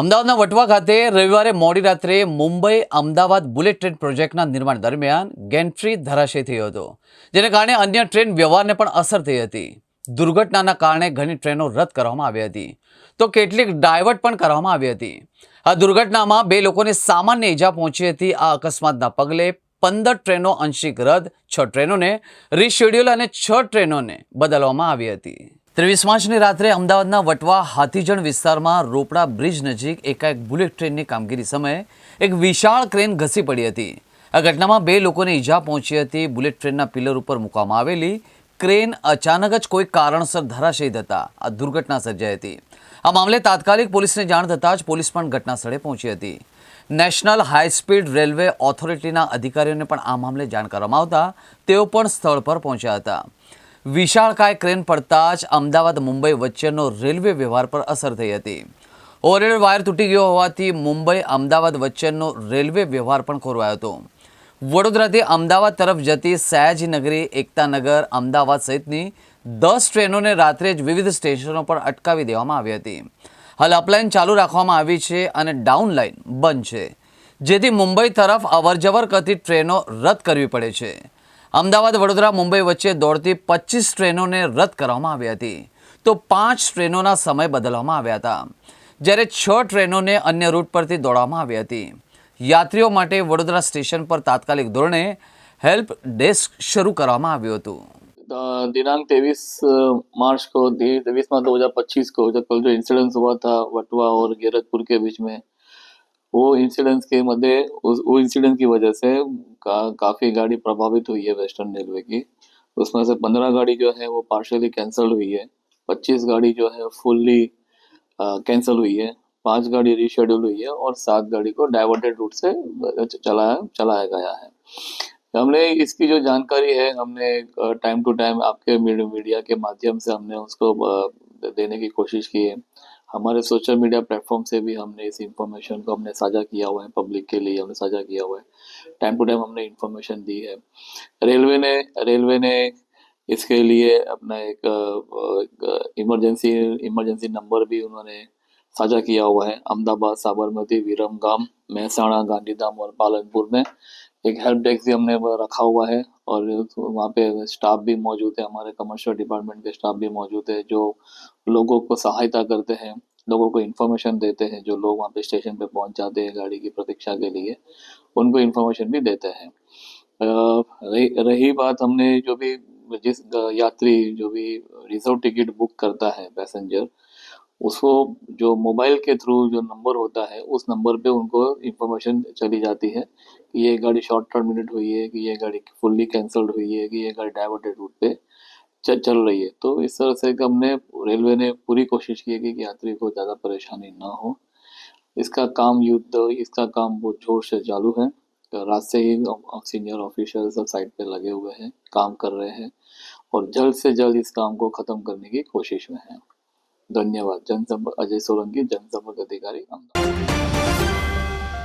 અમદાવાદના વટવા ખાતે રવિવારે મોડી રાત્રે મુંબઈ અમદાવાદ બુલેટ ટ્રેન પ્રોજેક્ટના નિર્માણ દરમિયાન ગેન્ટ્રી ધરાશય થયો હતો જેને કારણે અન્ય ટ્રેન વ્યવહારને પણ અસર થઈ હતી દુર્ઘટનાના કારણે ઘણી ટ્રેનો રદ કરવામાં આવી હતી તો કેટલીક ડાયવર્ટ પણ કરવામાં આવી હતી આ દુર્ઘટનામાં બે લોકોને સામાન્ય ઈજા પહોંચી હતી આ અકસ્માતના પગલે પંદર ટ્રેનો આંશિક રદ છ ટ્રેનોને રિશેડ્યુલ અને છ ટ્રેનોને બદલવામાં આવી હતી ત્રેવીસ માર્ચની રાત્રે અમદાવાદના વટવા હાથીજણ વિસ્તારમાં રોપડા બ્રિજ નજીક એકાએક બુલેટ ટ્રેનની કામગીરી સમયે એક વિશાળ ક્રેન ઘસી પડી હતી આ ઘટનામાં બે લોકોને ઈજા પહોંચી હતી બુલેટ ટ્રેનના પિલર ઉપર મૂકવામાં આવેલી ક્રેન અચાનક જ કોઈ કારણસર ધરાશયી થતા આ દુર્ઘટના સર્જાઈ હતી આ મામલે તાત્કાલિક પોલીસને જાણ થતાં જ પોલીસ પણ ઘટનાસ્થળે પહોંચી હતી નેશનલ હાઈ સ્પીડ રેલવે ઓથોરિટીના અધિકારીઓને પણ આ મામલે જાણ કરવામાં આવતા તેઓ પણ સ્થળ પર પહોંચ્યા હતા વિશાળકાય ક્રેન પડતા જ અમદાવાદ મુંબઈ વચ્ચેનો રેલવે વ્યવહાર પર અસર થઈ હતી ઓવરહેડ વાયર તૂટી ગયો હોવાથી મુંબઈ અમદાવાદ વચ્ચેનો રેલવે વ્યવહાર પણ ખોરવાયો હતો વડોદરાથી અમદાવાદ તરફ જતી સયાજીનગરી એકતાનગર અમદાવાદ સહિતની દસ ટ્રેનોને રાત્રે જ વિવિધ સ્ટેશનો પર અટકાવી દેવામાં આવી હતી હાલ અપલાઇન ચાલુ રાખવામાં આવી છે અને ડાઉનલાઇન બંધ છે જેથી મુંબઈ તરફ અવરજવર કરતી ટ્રેનો રદ કરવી પડે છે અમદાવાદ વડોદરા મુંબઈ વચ્ચે દોડતી 25 ટ્રેનોને રદ કરવામાં આવી હતી તો 5 ટ્રેનોનો સમય બદલવામાં આવ્યો હતો જ્યારે 6 ટ્રેનોને અન્ય રૂટ પરથી દોડાવવામાં આવી હતી યાત્રીઓ માટે વડોદરા સ્ટેશન પર તાત્કાલિક ધોરણે હેલ્પ ડેસ્ક શરૂ કરવામાં આવ્યો હતો તારીખ 23 માર્ચ કો 23 માર્ચ 2025 કો એટલે ગઈ કાલે જે ઇન્સિડન્ટ ہوا تھا વટવા ઓર ગિરધપુર કે બીચ મે वो इंसिडेंस के मध्य वो इंसिडेंस की वजह से का, काफ़ी गाड़ी प्रभावित हुई है वेस्टर्न रेलवे की उसमें से पंद्रह गाड़ी जो है वो पार्शली कैंसल हुई है पच्चीस गाड़ी जो है फुल्ली कैंसल हुई है पांच गाड़ी रिशेड्यूल हुई है और सात गाड़ी को डाइवर्टेड रूट से चलाया चलाया गया है हमने इसकी जो जानकारी है हमने टाइम टू टाइम आपके मीडिया के माध्यम से हमने उसको देने की कोशिश की है हमारे सोशल मीडिया प्लेटफॉर्म से भी हमने इस इंफॉर्मेशन को हमने साझा किया हुआ है पब्लिक के लिए हमने साझा किया हुआ है टाइम टू टाइम हमने इंफॉर्मेशन दी है रेलवे ने रेलवे ने इसके लिए अपना एक इमरजेंसी इमरजेंसी नंबर भी उन्होंने साझा किया हुआ है अहमदाबाद साबरमती विरमगाम मेहसाणा गांधीधाम और पालनपुर में एक हेल्प डेस्क भी हमने रखा हुआ है और वहाँ पे स्टाफ भी मौजूद है हमारे कमर्शियल डिपार्टमेंट के स्टाफ भी मौजूद है जो लोगों को सहायता करते हैं लोगों को इन्फॉर्मेशन देते हैं जो लोग वहाँ पे स्टेशन पे पहुँच जाते हैं गाड़ी की प्रतीक्षा के लिए उनको इन्फॉर्मेशन भी देते हैं रही बात हमने जो भी जिस यात्री जो भी रिजर्व टिकट बुक करता है पैसेंजर उसको जो मोबाइल के थ्रू जो नंबर होता है उस नंबर पे उनको इंफॉर्मेशन चली जाती है कि ये गाड़ी शॉर्ट टर्मिनेट हुई है कि ये गाड़ी फुल्ली कैंसल्ड हुई है कि ये गाड़ी डाइवर्टेड रूट पे चल रही है तो इस तरह से हमने रेलवे ने पूरी कोशिश की है कि यात्री को ज़्यादा परेशानी ना हो इसका काम युद्ध इसका काम बहुत जोर से चालू है तो रात से ही सीनियर ऑफिसर सब साइड पे लगे हुए हैं काम कर रहे हैं और जल्द से जल्द इस काम को ख़त्म करने की कोशिश में हैं धन्यवाद जनसंपर्क अजय सोलंकी जनसंपर्क अधिकारी अहमदाबाद